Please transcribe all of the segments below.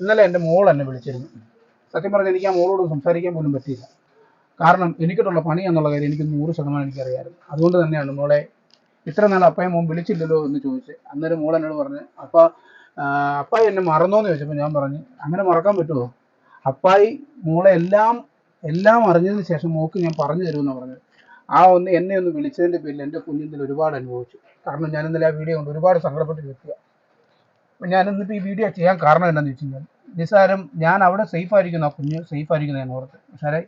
ഇന്നലെ എന്റെ മോൾ എന്നെ വിളിച്ചിരുന്നു. സത്യം പറഞ്ഞാൽ എനിക്ക് ആ മോളോട് സംസാരിക്കാൻ പോലും പറ്റിയില്ല. കാരണം എനിക്കിട്ടുള്ള പണി എന്നുള്ള കാര്യം എനിക്ക് നൂറ് ശതമാനം എനിക്കറിയാമായിരുന്നു. അതുകൊണ്ട് തന്നെയാണ് മോളെ ഇത്ര നാൾ അപ്പയും മോൻ വിളിച്ചില്ലല്ലോ എന്ന് ചോദിച്ച് അന്നേരം മോൾ എന്നോട് പറഞ്ഞു അപ്പ അപ്പായി എന്നെ മറന്നോന്ന് ചോദിച്ചപ്പോൾ ഞാൻ പറഞ്ഞു അങ്ങനെ മറക്കാൻ പറ്റുമോ അപ്പായി മോളെ എല്ലാം എല്ലാം അറിഞ്ഞതിന് ശേഷം മോക്ക് ഞാൻ പറഞ്ഞു തരുമെന്ന് പറഞ്ഞത്. ആ ഒന്ന് എന്നെ ഒന്ന് വിളിച്ചതിന്റെ പേരിൽ എന്റെ കുഞ്ഞിന്റെ ഒരുപാട് അനുഭവിച്ചു. കാരണം ഞാൻ ഇന്നലെ ആ വീഡിയോ കൊണ്ട് ഒരുപാട് സങ്കടപ്പെട്ട് നിൽക്കുക ഞാൻ എന്നിട്ട് ഈ വീഡിയോ ചെയ്യാൻ കാരണം എന്താണെന്ന് വെച്ച് കഴിഞ്ഞാൽ നിസ്സാരം ഞാൻ അവിടെ സേഫ് ആയിരിക്കുന്നു ആ കുഞ്ഞ് സേഫ് ആയിരിക്കുന്നു എന്ന് ഓർത്ത്. പക്ഷേ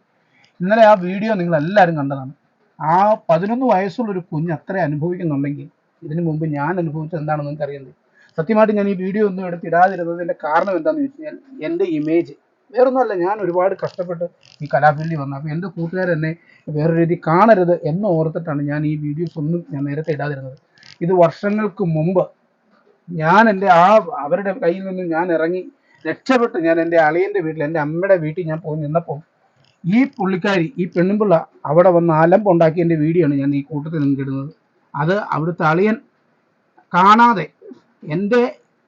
ഇന്നലെ ആ വീഡിയോ നിങ്ങൾ എല്ലാവരും കണ്ടതാണ്. ആ പതിനൊന്ന് വയസ്സുള്ള ഒരു കുഞ്ഞ് അത്ര അനുഭവിക്കുന്നുണ്ടെങ്കിൽ ഇതിനു മുമ്പ് ഞാൻ അനുഭവിച്ചത് എന്താണെന്ന് നിങ്ങൾക്ക് അറിയുന്നത് സത്യമായിട്ട് ഞാൻ ഈ വീഡിയോ ഒന്നും എടുത്ത് ഇടാതിരുന്നതിന്റെ കാരണം എന്താണെന്ന് വെച്ച് കഴിഞ്ഞാൽ എന്റെ ഇമേജ് വേറൊന്നുമല്ല ഞാൻ ഒരുപാട് കഷ്ടപ്പെട്ട് ഈ കലാഫീൽഡിൽ വന്നു. അപ്പോൾ എന്റെ കൂട്ടുകാരെന്നെ വേറെ രീതി കാണരുത് എന്ന് ഓർത്തിട്ടാണ് ഞാൻ ഈ വീഡിയോസ് ഒന്നും ഞാൻ നേരത്തെ ഇടാതിരുന്നത്. ഇത് വർഷങ്ങൾക്ക് മുമ്പ് ഞാൻ എന്റെ ആ അവരുടെ കയ്യിൽ നിന്ന് ഞാൻ ഇറങ്ങി രക്ഷപ്പെട്ട്. ഞാൻ എന്റെ അളിയന്റെ വീട്ടിൽ എന്റെ അമ്മയുടെ വീട്ടിൽ ഞാൻ പോയി നിന്നപ്പോൾ ഈ പുള്ളിക്കാരി ഈ പെണ്ണുമ്പിള്ള അവിടെ വന്ന് അലമ്പുണ്ടാക്കിയതിന്റെ വീഡിയോ ആണ് ഞാൻ ഈ കൂട്ടത്തിൽ ഇടുന്നത്. അത് അവിടുത്തെ അളിയൻ കാണാതെ എന്റെ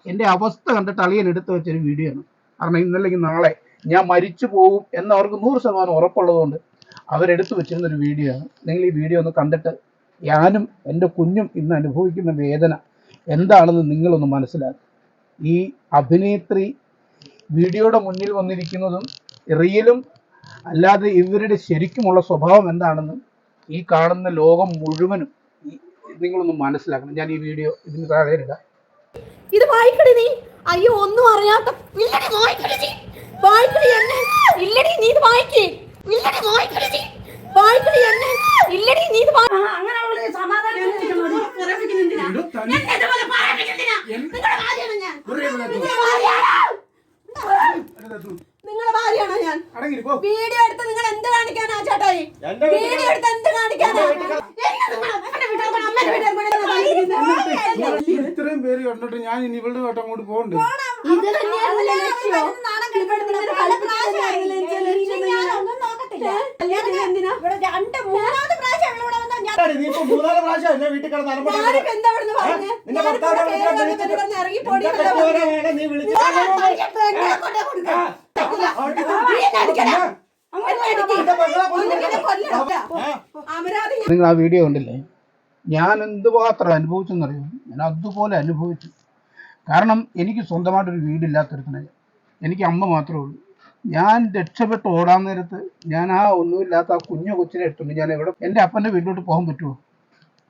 എന്റെ അവസ്ഥ കണ്ടിട്ട് അളിയൻ എടുത്തു വെച്ചൊരു വീഡിയോ ആണ് കാരണം ഇന്നല്ലെങ്കിൽ നാളെ ഞാൻ മരിച്ചു പോകും എന്ന് അവർക്ക് നൂറ് ശതമാനം ഉറപ്പുള്ളതുകൊണ്ട് അവരെടുത്തു വെച്ചിരുന്ന ഒരു വീഡിയോ ആണ് നിങ്ങൾ ഈ വീഡിയോ ഒന്ന് കണ്ടിട്ട് ഞാനും എന്റെ കുഞ്ഞും ഇന്ന് അനുഭവിക്കുന്ന വേദന എന്താണെന്ന് നിങ്ങളൊന്ന് മനസ്സിലാക്കുക ഈ അഭിനേത്രി വീഡിയോയുടെ മുന്നിൽ വന്നിരിക്കുന്നതും റിയലും അല്ലാതെ ഇവരുടെ ശരിക്കുമുള്ള സ്വഭാവം എന്താണെന്ന് ഈ കാണുന്ന ലോകം മുഴുവനും നിങ്ങളൊന്ന് മനസ്സിലാക്കണം. ഞാൻ ഈ വീഡിയോ ഇതിന് താഴെ ഇടാം. ഇത് വായിക്കടി നീ. അയ്യോ ഒന്നും അറിയാത്ത ഇല്ലടി വായിക്കടി നീ. വായിക്കടി എന്നെ. ഇല്ലടി നീ ഇത് വായിക്കേ. ഇല്ലടി വായിക്കടി നീ. വായിക്കടി എന്നെ. ഇല്ലടി നീ ഇത് അങ്ങനെ അവൾ സമാധാനം നിങ്ങളുടെ ഭാര്യയാണ് ഞാൻ. വീഡിയോ എടുത്ത് നിങ്ങൾ എന്ത് കാണിക്കാനാ ചേട്ടായി വീഡിയോ എടുത്ത് എന്ത് കാണിക്കാനാ? നിങ്ങൾ. ഇത്രയും പേര് കണ്ടിട്ട് ഞാൻ ഇനി ഇവളുടെ വട്ടം അങ്ങോട്ട് പോകണ്ടേ. ഇത് തന്നെയാണല്ലോ ലക്ഷ്യം. ഇവിടെ നിങ്ങൾ കളിപ്പിക്കുന്നതായിരുന്നില്ലേ എനിക്ക് ലക്ഷ്യം എന്ന് കല്യാണത്തിന് രണ്ട് മൂന്നാമത്തെ പ്രാവശ്യം അവളിവിടെ വന്നാ ഞാൻ- നീ ഇപ്പൊ മൂന്നാൽ പ്രാവശ്യം എന്നെ വീട്ടിൽ കിടന്ന് നിങ്ങൾ ആ വീഡിയോ കണ്ടില്ലേ? ഞാൻ എന്തുമാത്രം അനുഭവിച്ചെന്നറിയോ? ഞാൻ അതുപോലെ അനുഭവിച്ചു. കാരണം എനിക്ക് സ്വന്തമായിട്ടൊരു വീടില്ലാത്തൊരുത്തനെ എനിക്ക് അമ്മ മാത്രമേ ഉള്ളൂ. ഞാൻ രക്ഷപ്പെട്ട് ഓടാൻ നേരത്ത് ഞാൻ ആ ഒന്നുമില്ലാത്ത ആ കുഞ്ഞു കൊച്ചിനെ എടുത്തുണ്ട് ഞാൻ എവിടെ എന്റെ അപ്പന്റെ വീട്ടിലോട്ട് പോകാൻ പറ്റുമോ?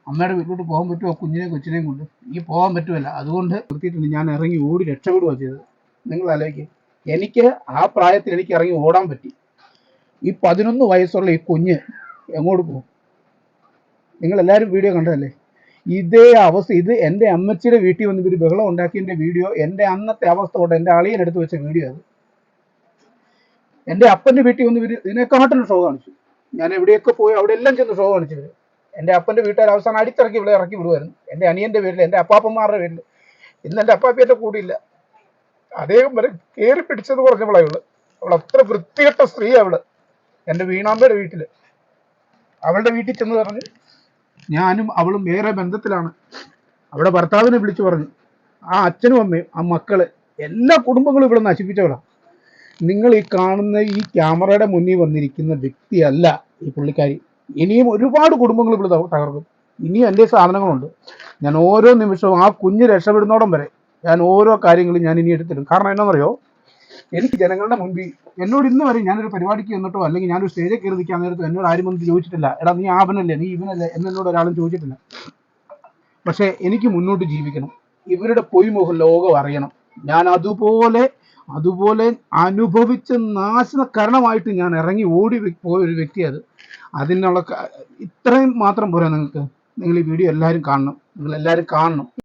അമ്മയുടെ വീട്ടിലോട്ട് പോകാൻ പറ്റുമോ? കുഞ്ഞിനെയും കൊച്ചിനെയും കൊണ്ട്? എനിക്ക് പോകാൻ പറ്റുമല്ല. അതുകൊണ്ട് നിർത്തിയിട്ടുണ്ട്. ഞാൻ ഇറങ്ങി ഓടി രക്ഷപ്പെടുവാ ചെയ്തത്. നിങ്ങൾ ആലോചിക്കുക എനിക്ക് ആ പ്രായത്തിൽ എനിക്ക് ഇറങ്ങി ഓടാൻ പറ്റി. ഈ പതിനൊന്ന് വയസ്സുള്ള ഈ കുഞ്ഞ് എങ്ങോട്ട് പോകും? നിങ്ങൾ എല്ലാവരും വീഡിയോ കണ്ടതല്ലേ? ഇതേ അവസ്ഥ. ഇത് എന്റെ അമ്മച്ചിയുടെ വീട്ടിൽ വന്ന് ഇവർ ബഹളം ഉണ്ടാക്കിയതിന്റെ വീഡിയോ എന്റെ അന്നത്തെ അവസ്ഥ കൊണ്ട് എന്റെ അളിയൻ എടുത്ത് വെച്ച വീഡിയോ അത്. എന്റെ അപ്പന്റെ വീട്ടിൽ വന്ന് ഇവർ ഇതിനെക്കാട്ടിലും ഷോ കാണിച്ചു. ഞാൻ എവിടെയൊക്കെ പോയി അവിടെ എല്ലാം ചെന്ന് ഷോ കാണിച്ചു എന്റെ അപ്പന്റെ വീട്ടുകാർ അവസാനം അടിത്തിറക്കി ഇവിടെ ഇറക്കി വിടുമായിരുന്നു എന്റെ അനിയന്റെ വീട്ടിൽ എന്റെ അപ്പാപ്പന്മാരുടെ വീട്ടിൽ ഇന്ന് എന്റെ അപ്പാപ്പിയുടെ കൂടിയില്ല അദ്ദേഹം വരെ കയറി പിടിച്ചത് പറഞ്ഞവളെ ഇവൾ. അവൾ അത്ര വൃത്തികെട്ട സ്ത്രീ അവൾ. എന്റെ വീണാമ്മയുടെ വീട്ടിൽ അവളുടെ വീട്ടിൽ ചെന്ന് പറഞ്ഞ് ഞാനും അവളും വേറെ ബന്ധത്തിലാണ്. അവിടെ ഭർത്താവിനെ വിളിച്ചു പറഞ്ഞു ആ അച്ഛനും അമ്മയും ആ മക്കൾ എല്ലാ കുടുംബങ്ങളും ഇവിടെ നശിപ്പിച്ചവളാണ് നിങ്ങൾ ഈ കാണുന്ന ഈ ക്യാമറയുടെ മുന്നിൽ വന്നിരിക്കുന്ന വ്യക്തിയല്ല ഈ പുള്ളിക്കാരി. ഇനിയും ഒരുപാട് കുടുംബങ്ങൾ ഇവിടെ തക- തകർക്കും. ഇനിയും എന്റെ സാധനങ്ങളുണ്ട്. ഞാൻ ഓരോ നിമിഷവും ആ കുഞ്ഞ് രക്ഷപ്പെടുന്നോടം വരെ ഞാൻ ഓരോ കാര്യങ്ങളും ഞാൻ ഇനി എടുത്തിടും. കാരണം എന്നാണെന്നറിയോ എനിക്ക് ജനങ്ങളുടെ മുൻപിൽ എന്നോട് ഇന്ന് വരെ ഞാനൊരു പരിപാടിക്ക് വന്നിട്ടോ അല്ലെങ്കിൽ ഞാനൊരു സ്റ്റേജിൽ കയറി നിൽക്കാൻ നേരത്തോ എന്നോട് ആരും ഒന്നും ചോദിച്ചിട്ടില്ല. എടാ നീ ആവനല്ലേ നീ ഇവനല്ലേ എന്നോട് ഒരാളും ചോദിച്ചിട്ടില്ല. പക്ഷേ എനിക്ക് മുന്നോട്ട് ജീവിക്കണം. ഇവരുടെ പൊയ്മുഖം ലോകം അറിയണം. ഞാൻ അതുപോലെ അതുപോലെ അനുഭവിച്ച നാശന കാരണമായിട്ട് ഞാൻ ഇറങ്ങി ഓടി പോയ ഒരു വ്യക്തി അത് അതിനുള്ള ഇത്രയും മാത്രം പോരാ നിങ്ങൾക്ക്. നിങ്ങൾ ഈ വീഡിയോ എല്ലാവരും കാണണം. നിങ്ങൾ എല്ലാവരും കാണണം.